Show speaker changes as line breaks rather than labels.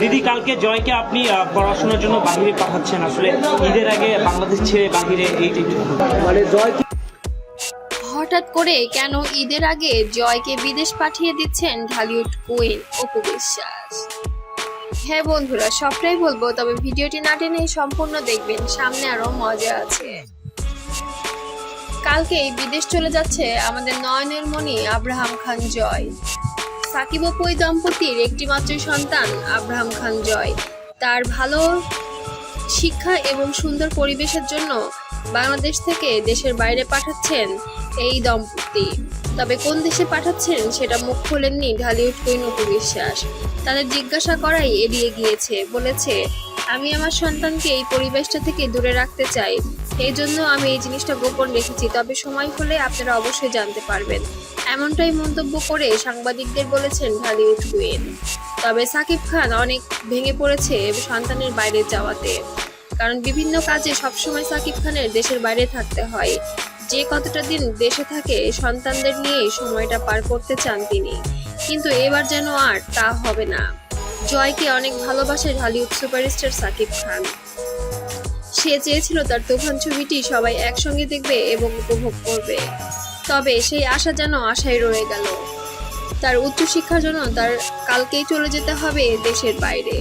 দিদি কালকে জয়কে আপনি পড়াশোনার জন্য বাহিরে পাঠাচ্ছেন। আসলে ঈদের আগে বাংলাদেশ ছেড়ে বাহিরে এই
মানে জয়
হঠাৎ করে কেন ঈদের আগে জয়কে বিদেশ পাঠিয়ে দিচ্ছেন ঢালিউড কুইন অপু বিশ্বাস? হ্যাঁ বন্ধুরা সবটাই বলব তবে ভিডিওটি না টেনে সম্পূর্ণ দেখবেন। সামনে আরও মজা আছে। কালকেই বিদেশ চলে যাচ্ছে আমাদের নয়নের মণি আব্রাহাম খান জয়। সাকিব অপুই দম্পতির একটি মাত্র সন্তান, আব্রাহাম খান জয়। তার ভালো শিক্ষা এবং সুন্দর পরিবেশের জন্য বাংলাদেশ থেকে দেশের বাইরে পাঠাচ্ছেন এই দম্পতি। তবে কোন দেশে পাঠাচ্ছেন সেটা মুখ খোলেননি ঢালিউড কুইন অপু বিশ্বাস। তাদের জিজ্ঞাসা করাই এড়িয়ে গিয়েছে, বলেছে আমি আমার সন্তানকে এই পরিবেশটা থেকে দূরে রাখতে চাই। এই জন্য আমি এই জিনিসটা গোপন রেখেছি। তবে সময় হলে আপনারা অবশ্যই জানতে পারবেন। এমনটাই মন্তব্য করে সাংবাদিকদের বলেছেন ঢালিউড কুইন তবে সাকিব খান অনেক ভেঙে পড়েছে সন্তানের বাইরে যাওয়াতে। কারণ বিভিন্ন কাজে সবসময় সাকিব খানের দেশের বাইরে থাকতে হয়। যে কতটা দিন দেশে থাকে, সন্তানদের নিয়ে সময়টা পার করতে চান তিনি। কিন্তু এবার যেন আর তা হবে না। জয়কে অনেক ভালোবাসে ঢালিউড সুপারস্টার সাকিব খান। সে চেয়েছিল তার তুফান ছবিটি সবাই একসঙ্গে দেখবে এবং উপভোগ করবে। তবে সেই আশা যেন আশায় রয়ে গেল। তার উচ্চশিক্ষার জন্য তার কালকেই চলে যেতে হবে দেশের বাইরে।